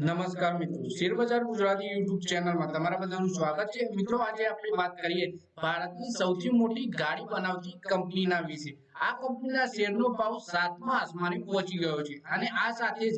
નમસ્કાર મિત્રો. શેરબજાર ગુજરાતી યુટ્યુબ ચેનલમાં તમારા બધાનું સ્વાગત છે. મિત્રો, આજે આપણે વાત કરીએ ભારતની સૌથી મોટી ગાડી બનાવતી કંપનીના વિશે. આ કંપનીના શેરનો ભાવ સાતમા આસમાને પહોંચી ગયો છે અને આ સાથે જ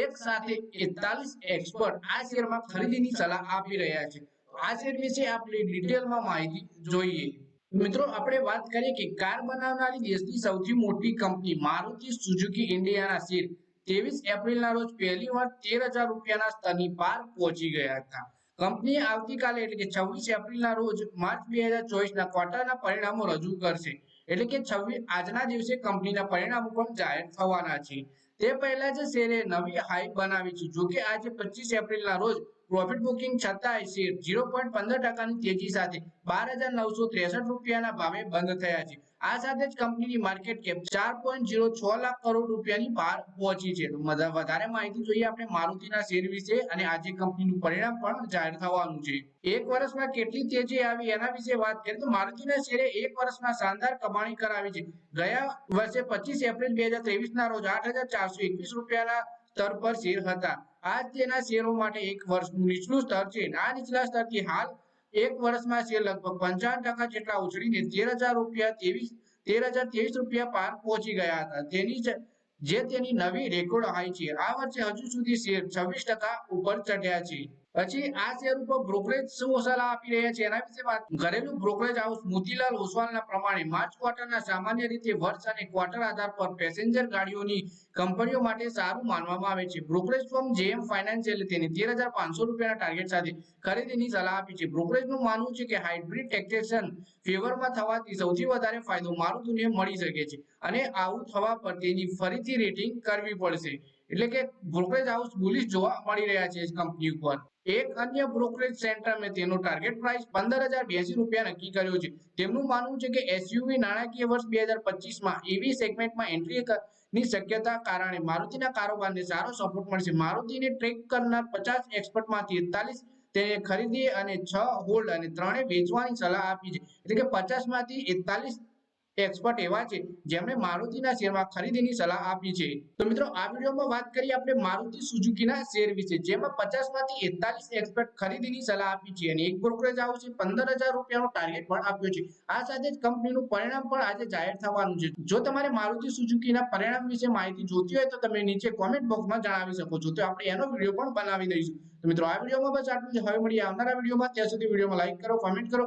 એક સાથે 41 એક્સપર્ટ આ શેરમાં ખરીદીની સલાહ આપી રહ્યા છે. આ શેર વિશે આપણે ડિટેલમાં માહિતી જોઈએ. મિત્રો, આપણે વાત કરીએ કે કાર બનાવનારી દેશની સૌથી મોટી કંપની, મારુતિ સુઝુકી ઇન્ડિયાના શેર. ત્રેવીસ એપ્રિલના રોજ પહેલી વાર તેર હજાર રૂપિયાના સ્તરની પાર પહોંચી ગયા હતા. કંપની આવતીકાલે એટલે કે છવ્વીસ એપ્રિલના રોજ માર્ચ બે હજાર ચોવીસના ક્વાર્ટરના પરિણામો રજૂ કરશે. એટલે કે છવ્વીસ આજના દિવસે કંપનીના પરિણામો પણ જાહેર થવાના છે. તે પહેલા જ શેરે નવી હાઈ બનાવી છે. જોકે આજે પચીસ એપ્રિલના રોજ પ્રોફિટ બુકિંગ છતાંય શેર ઝીરો પોઈન્ટ પંદર ટકાની તેજી સાથે બાર હજાર નવસો ત્રેસઠ રૂપિયાના ભાવે બંધ થયા છે. આ સાથે જ કંપનીની માર્કેટ કેપ ચાર પોઈન્ટ ઝીરો છ લાખ કરોડ રૂપિયાની બહાર પહોંચી છે. વધારે માહિતી જોઈએ આપણે મારુતિના શેર વિશે અને આજે કંપનીનું પરિણામ પણ જાહેર થવાનું છે. એક વર્ષમાં કેટલી તેજી આવી એના વિશે વાત કરીએ તો મારુતિના શેરે એક વર્ષમાં શાનદાર કમાણી કરાવી છે. ગયા વર્ષે પચીસ એપ્રિલ બે હજાર ત્રેવીસના રોજ આઠ હજાર ચારસો એકવીસ રૂપિયાના સ્તર પર શેર હતા. આજ તેના શેરો માટે એક વર્ષનું નીચલું સ્તર છે. આ નીચલા સ્તરથી હાલ એક વર્ષમાં શેર લગભગ પંચાવન ટકા જેટલા ઉછળીને તેર હજાર રૂપિયા ત્રેવીસ, તેર હજાર ત્રેવીસ રૂપિયા પાર પહોંચી ગયા હતા. તેની જે તેની નવી રેકોર્ડ હાઈ છે. આ વર્ષે હજુ સુધી શેર છવ્વીસ ટકા ઉપર ચઢ્યા છે. પછી આ શેર ઉપર બ્રોકરેજ શું સલાહ આપી રહ્યા છે એના વિશે વાત ઘરેલું બ્રોકરેજ હાઉસ મોતીલાલ ઓસવાલના પ્રમાણે માર્ચ ક્વાર્ટરના સામાન્ય રીતે વર્ષ અને ક્વાર્ટર આધાર પર પેસેન્જર ગાડીઓની કંપનીઓ માટે સારું માનવામાં આવે છે. બ્રોકરેજ ફર્મ જેએમ ફાઇનાન્શિયલે તેની તેર હજાર પાંચસો રૂપિયાના ટાર્ગેટ સાથે ખરીદીની સલાહ આપી છે. બ્રોકરેજનું માનવું છે કે હાઇબ્રિડ ટેક્સેશન ફેવરમાં થવાથી સૌથી વધારે ફાયદો મારુતિને મળી શકે છે અને આવું થવા પર તેની ફરીથી રેટિંગ કરવી પડશે. એટલે કે બ્રોકરેજ હાઉસ બુલિશ જોવા મળી રહ્યા છે કંપની ઉપર. એક અન્ય બ્રોકરેજ સેન્ટરને તેનો ટાર્ગેટ પ્રાઇસ પંદર હજાર બ્યાસી રૂપિયા નક્કી કર્યો છે. તેમનું માનવું છે કે એસયુવી નાણાકીય વર્ષ બે હજાર પચીસમાં એવી સેગમેન્ટમાં એન્ટ્રી ની શક્યતા કારણે મારુતિના કારોબારને સારો સપોર્ટ મળશે. મારુતિને ટ્રેક કરનાર પચાસ એક્સપર્ટમાંથી એકતાલીસ તેને ખરીદી અને છ હોલ્ડ અને ત્રણે વેચવાની સલાહ આપી છે. એટલે કે પચાસમાંથી એકતાલીસ એક્સપર્ટ એવા છે, જેમણે મારુતિના શેરમાં ખરીદીની સલાહ આપી છે. તો મિત્રો, આ વિડીયોમાં વાત કરીએ આપણે મારુતિ સુઝુકીના શેર વિશે, જેમાં પચાસમાંથી એકતાલીસ એક્સપર્ટ ખરીદીની સલાહ આપી છે અને એક બ્રોકરેજ હાઉસે પંદર હજાર રૂપિયાનો ટાર્ગેટ પણ આપ્યો છે. આ સાથે જ કંપનીનું પરિણામ પણ આજે જાહેર થવાનું છે. જો તમારે મારુતિ સુઝુકીના પરિણામ વિશે માહિતી જોતી હોય તો તમે નીચે કોમેન્ટ બોક્સમાં જણાવી શકો છો. તો આપણે એનો વીડિયો પણ બનાવી દઈશું. તો મિત્રો, આ વિડીયોમાં બસ આટલું જ. હવે મળીએ આવનારા વિડીયોમાં. ત્યાં સુધી વિડીયોમાં લાઈક કરો કોમેન્ટ કરો.